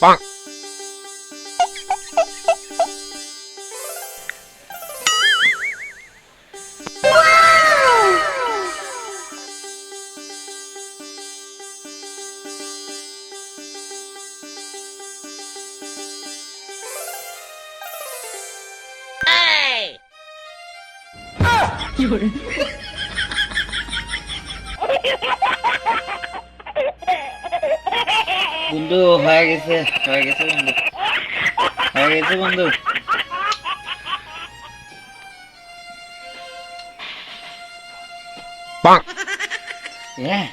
棒！有人。বন্ধু হয়ে গেছে হয়ে গেছে বন্ধু। হয়ে গেছে বন্ধু। হ্যাঁ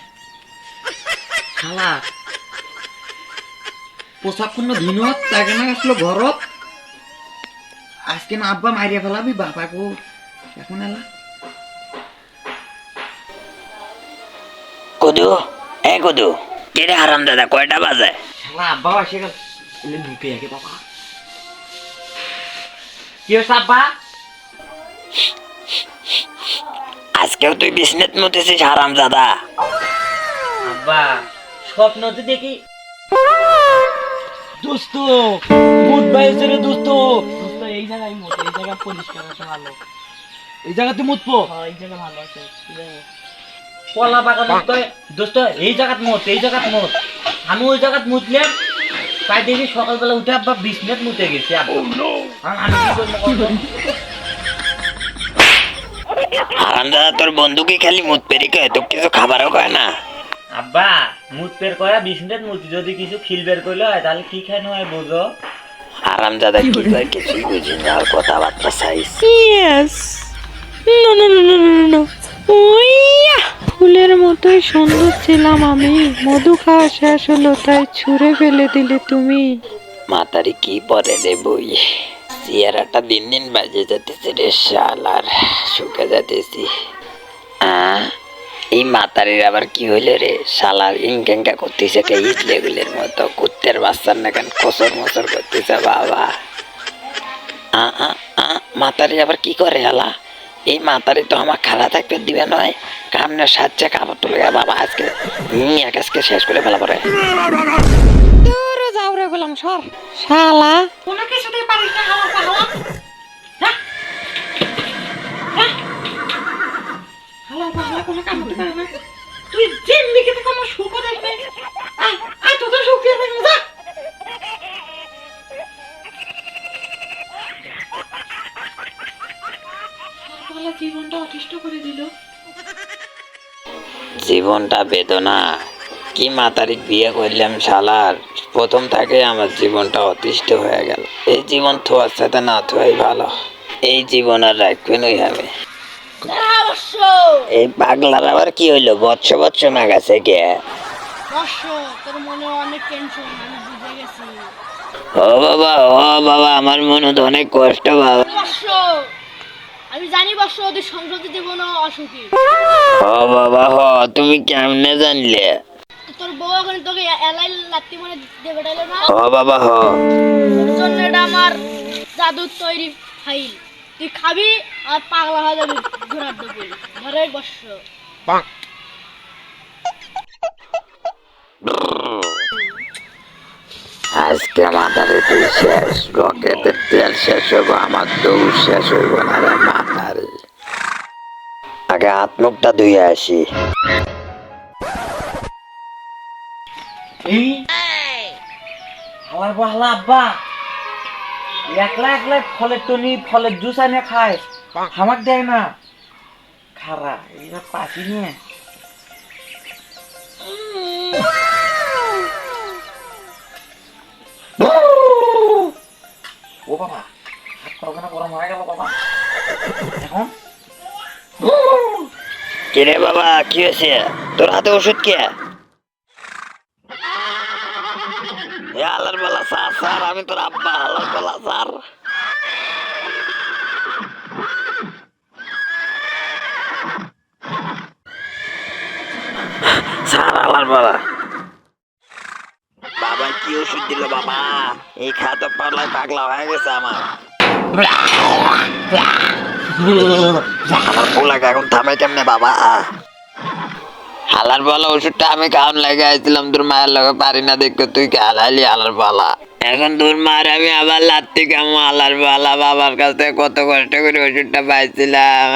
পোশাক কোনো দিনত তাকে না আসলো ঘরত আজকে না আব্বা মারিয়া ফেলাবি বাবাকে এখন এলা কুদু এ কুদু। কিরে হারাম দাদা কয়টা বাজে? শালা আব্বা আসে গেল। এলে ঢুকে আগে বাবা। কি হয়েছে আব্বা? আজকেও তুই বিছনেত মুতেছিস হারাম দাদা। আব্বা স্বপ্নতে দেখি। দোস্ত মুদ বাইছে রে দোস্ত। দোস্ত এই জায়গায় মুদ এই জায়গা পরিষ্কার আছে ভালো। এই জায়গাতে মুতবো? হ্যাঁ এই জায়গা ভালো আছে। কলা বাগান দোস্ত এই জায়গাত মত এই জায়গাত মত। আমি ওই জায়গাত মুতলাম তাই দেখি সকালবেলা উঠে আব্বা বিশ মিনিট মুতে গেছি? হারাম দাদা তোর বন্ধু কি খালি মুত পেরি কয়? তোর কিছু খাবারও কয় না? আব্বা মুত বের করা বিশ মিনিট মুতি যদি কিছু খিল বের করলে হয় তাহলে কি খাই নয় বুঝো? হারাম দাদা কি কয়? কিছুই বুঝি না আর কথাবার্তা চাইছ। Yes no no no no no মতোই সুন্দর ছিলাম আমি। মধু খাওয়া শেষ হলো, তাই ছুঁড়ে ফেলে দিলে তুমি। মাতারি কি পরে রে বই? চেহারাটা দিন দিন বাজে যাতেছে রে শাল, আর শুকে যাতেছি এই মাতারির আবার কি হইলে রে? শালার ইনকেঙ্কা করতেছে কে ইটলে গুলের মতো। কুত্তের বাচ্চার না কেন কসর মসর করতেছে বাবা। আ মাতারি আবার কি করে হালা এই মাতারি তো আমার খালা থাকতে দিবে নয়। কামনে সাজছে কাপড় তুলে বাবা আজকে নিয়ে আজকে শেষ করে ফেলা পরে দূরে যাও রে গোলাম সর। শালা। কোনো কিছুতেই পারিস না জীবনটা বেদনা। কি মাতারি বিয়ে করলাম শালার। প্রথম থেকে আমার জীবনটা অতিষ্ঠ হয়ে গেল। এই জীবন থোয়ার সাথে না থোয়াই ভালো। এই জীবন আর রাখবেন ওই হবে এই পাগলার আবার কি হইল? বৎস বৎস না গেছে কে? ও বাবা ও বাবা আমার মনে তো অনেক কষ্ট বাবা। আমি জানি বর্ষ ওদের সংসদে জীবন অসুখী। ও বাবা হ তুমি কেমনে জানলে? তোর বউ এখন তোকে এলাই লাত্তি মনে দেবে ডাইলো না? ও বাবা হ। তোর জন্য এটা আমার জাদুর তৈরি ফাইল। তুই খাবি আর পাগলা হয়ে যাবি ঘোরার দেবো ঘরে বর্ষ আজকে মাথারে তুই শেষ, রকেটের তেল শেষ হইব, আমার দৌড় শেষ হইব না রে মাথারে আগে হাত মুখটা ধুয়ে আসি। হালার বাহলা আব্বা, একলা একলা ফলের টনি, ফলের জুস আনে খায় আমাক দেয় না। খারা এইবার পাশি নিয়ে। বাবা। বাবা। কি হয়েছে? তোর হাতে ওষুধ কে? আলার বেলা স্যার আমি তোর আব্বা আলার বেলা স্যার। স্যার বেলা। বাবা, কি ওষুধ দিল বাবা? এই খাতা পাল্লায় পাগলা হয়ে গেছে আমার। হালার পালা ওষুধটা আমি খাওয়ান লাগে আইছিলাম, তোর মায়ের পারি না দেখতে, তুই খেলাইলি হালার পালা এখন তোর আমি আবার লাত্তি কেমন হালার পালা বাবার কাছ থেকে কত কষ্ট করে ওষুধটা পাইছিলাম।